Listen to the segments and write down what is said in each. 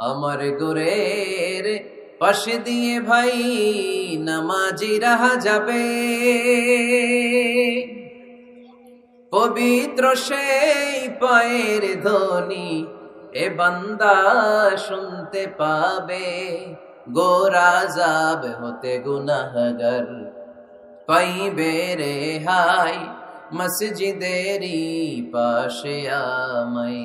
আমার গোরের পাশে দিয়ে ভাই নামাজি রাহা যাবে। পবিত্র সেই পায়ের ধ্বনি এ বান্দা শুনতে পাবে, গোরা যাব হতে গুনাহগার। পাইবে রে হাই, মসজিদেরই পাশে আমায়।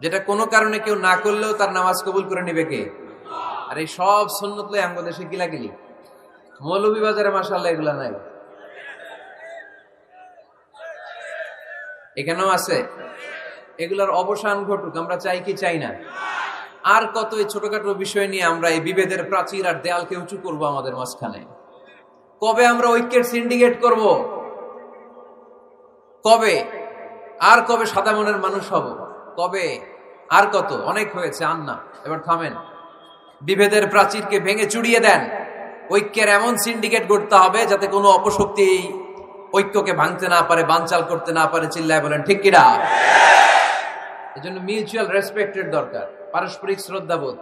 যেটা কোনো কারণে কেউ না করলেও তার নামাজ কবুল করে নেবে কে? আর এই সব সুন্নত লই আমাদের দেশে গিলাগিলি। মৌলভী বাজারে মাসাল্লাহ এগুলা নাই। এখানেও আছে। এগুলার অবসান ঘটুক, আমরা চাই কি চাই না। আর কত এই ছোটখাটো বিষয় নিয়ে আমরা এই বিভেদের প্রাচীর আর দেয়ালকে উঁচু করব আমাদের মাঝখানে। কবে আমরা ঐক্যের সিন্ডিকেট করব? কবে? আর কবে সাদা মনের মানুষ হব? কবে? আর কত? অনেক হয়েছে, আন্না। এবার থামেন। বিভেদের প্রাচীরকে ভেঙে চুড়িয়ে দেন। ঐক্যের এমন সিন্ডিকেট গড়তে হবে যাতে কোনো অপশক্তি ঐক্যকে ভাঙতে না পারে, বানচাল করতে না পারে, চিল্লায় বলেন। ঠিক কিনা? এজন্য মিউচুয়াল রেসপেক্টের দরকার, পারস্পরিক শ্রদ্ধাবোধ।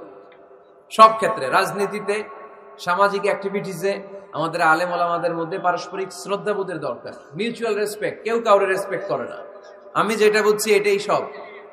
সব ক্ষেত্রে, রাজনীতিতে, সামাজিক অ্যাক্টিভিটিসে আমাদের আলেম আলামাদের মধ্যে পারস্পরিক শ্রদ্ধাবোধের দরকার। মিউচুয়াল রেসপেক্ট কেউ কাউরে রেসপেক্ট করে না। আমি যেটা বুঝছি, এটাই সব।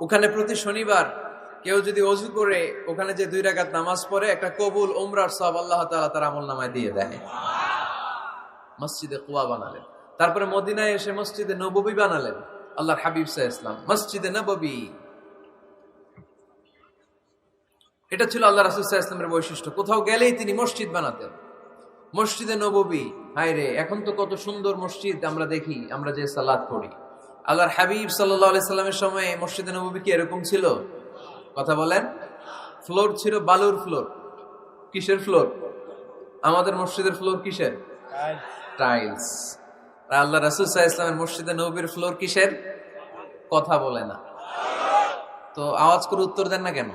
ওখানে প্রতি শনিবার কেউ যদি অজু করে, ওখানে যে দুই রাকাত নামাজ পড়ে, একটা কবুল ওমরার সব আল্লাহ তাআলা তার আমল নামায় দিয়ে দেয়। মসজিদে কুয়া বানালেন। তারপরে মদিনায় এসে মসজিদে নববী বানালেন। আল্লাহর হাবিব সাহ ইসলাম, মসজিদে নববী। এটা ছিল আল্লাহ রাসুল সাহা ইসলামের বৈশিষ্ট্য। কোথাও গেলেই তিনি মসজিদ বানাতেন। মসজিদে নববী হায় রে এখন তো কত সুন্দর মসজিদ আমরা দেখি, আমরা যে সালাদ পড়ি আল্লাহর হাবিব সাল্লাহ সাল্লামের সময় মসজিদে নববী কি এরকম ছিল? কথা বলেন। ফ্লোর ছিল বালুর ফ্লোর। কিসের ফ্লোর? আমাদের মসজিদের ফ্লোর কিসের? টাইলস। আল্লাহ রাসুল সাহা ইসলামের মসজিদে নবীর ফ্লোর কিসের? কথা বলে না। তো আওয়াজ করে উত্তর দেন না কেন?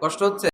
কষ্ট হচ্ছে?